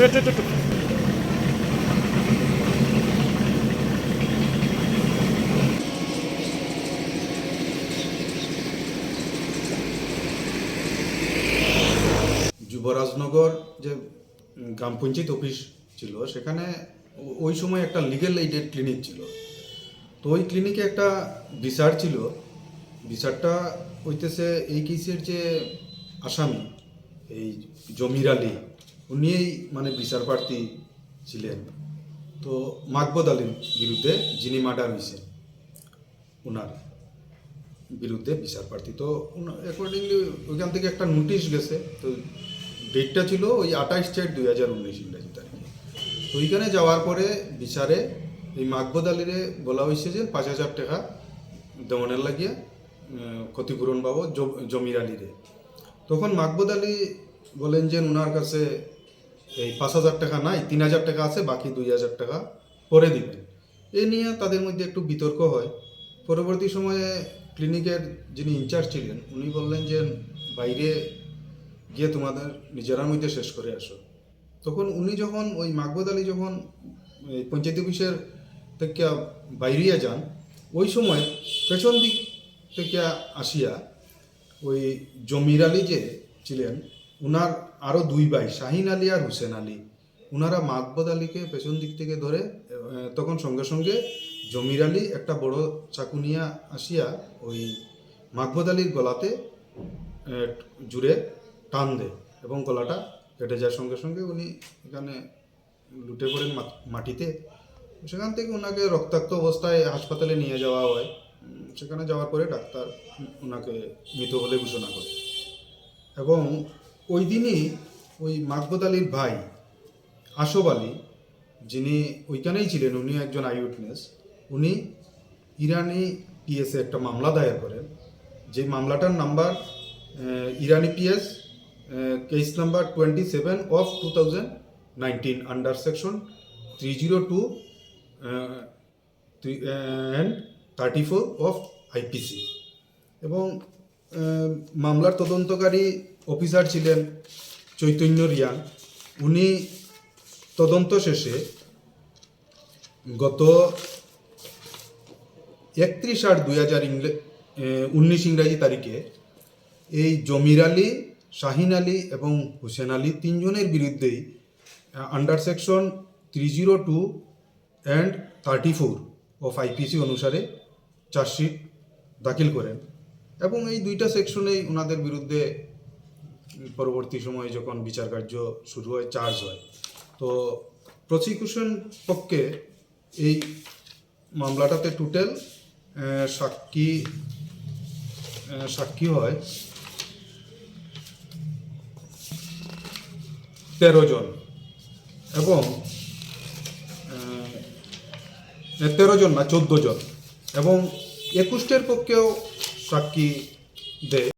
যুবরাজনগর যে গ্রাম পঞ্চায়েত অফিস ছিল, সেখানে ওই সময় একটা লিগেল এইডেড ক্লিনিক ছিল। তো ওই ক্লিনিকে একটা বিচার ছিল। বিচারটা হইতেছে এই কেসের যে আসামি, এই জমির আলী উনিই মানে বিচার প্রার্থী ছিলেন। তো মাকবদ আলীর বিরুদ্ধে যিনি মার্ডার হয়েছে ওনার বিরুদ্ধে বিচার প্রার্থী। তো অ্যাকর্ডিংলি ওইখান থেকে একটা নোটিশ গেছে। তো ডেটটা ছিল ওই আঠাইশ চার দুই হাজার উনিশ ইংরেজি তারিখে। তো ওইখানে যাওয়ার পরে বিচারে এই মাকবদ আলীরে বলা হয়েছে যে পাঁচ হাজার টাকা দেওয়ানের লাগিয়ে ক্ষতিপূরণ পাবো জমির আলীরে। তখন মাকবদ আলী বলেন যে ওনার কাছে এই পাঁচ হাজার টাকা নাই, তিন হাজার টাকা আছে, বাকি দুই হাজার টাকা পরে দিবেন। এ নিয়ে তাদের মধ্যে একটু বিতর্ক হয়। পরবর্তী সময়ে ক্লিনিকের যিনি ইনচার্জ ছিলেন, উনি বললেন যে, বাইরে গিয়ে তোমাদের নিজেরার মধ্যে শেষ করে আসো। তখন উনি যখন ওই মাকবুদ আলী যখন এই পঞ্চায়েত অফিসের থেকে বাইরিয়া যান, ওই সময় পেছন দিক থেকে আসিয়া ওই জমির আলী যে ছিলেন উনার আরও দুই ভাই, শাহিন আলী আর হুসেন আলী। উনারা মাকবদ আলীকে পেছন দিক থেকে ধরে তখন সঙ্গে সঙ্গে জমির আলী একটা বড় চাকু নিয়ে আসিয়া ওই মাকবদ আলীর গলাতে জুড়ে টান দেয় এবং গলাটা কেটে যাওয়ার সঙ্গে সঙ্গে উনি এখানে লুটে পড়েন মাটিতে। সেখান থেকে ওনাকে রক্তাক্ত অবস্থায় হাসপাতালে নিয়ে যাওয়া হয়। সেখানে যাওয়ার পরে ডাক্তার ওনাকে মৃত বলে ঘোষণা করে। এবং ওই দিনই ওই মাকবুদ আলীর ভাই আশব আলী, যিনি ওইখানেই ছিলেন উনি একজন আই উইটনেস উনি ইরানি পিএসে একটা মামলা দায়ের করেন। যে মামলাটার number Irani PS case number twenty seven of two thousand nineteen under section three zero two and thirty four of IPC এবং মামলার তদন্তকারী অফিসার ছিলেন চৈতন্য রিয়ান উনি তদন্ত শেষে গত একত্রিশ আট দুই হাজার উনিশ ইংরাজি তারিখে এই জমির আলী, শাহিন আলী এবং হুসেন আলী তিনজনের বিরুদ্ধেই under section three zero two and thirty four of IPC অনুসারে চার্জশিট দাখিল করেন। এবং এই দুইটা সেকশনেই ওনাদের বিরুদ্ধে পরবর্তী সময়ে যখন বিচার কার্য শুরু হয় চার্জ হয়। তো প্রসিকিউশন পক্ষে এই মামলাটাতে টোটাল সাক্ষী সাক্ষী হয় তেরো জন এবং তেরো জন না, চোদ্দ জন এবং একুশটের পক্ষেও সাক্ষী দেয়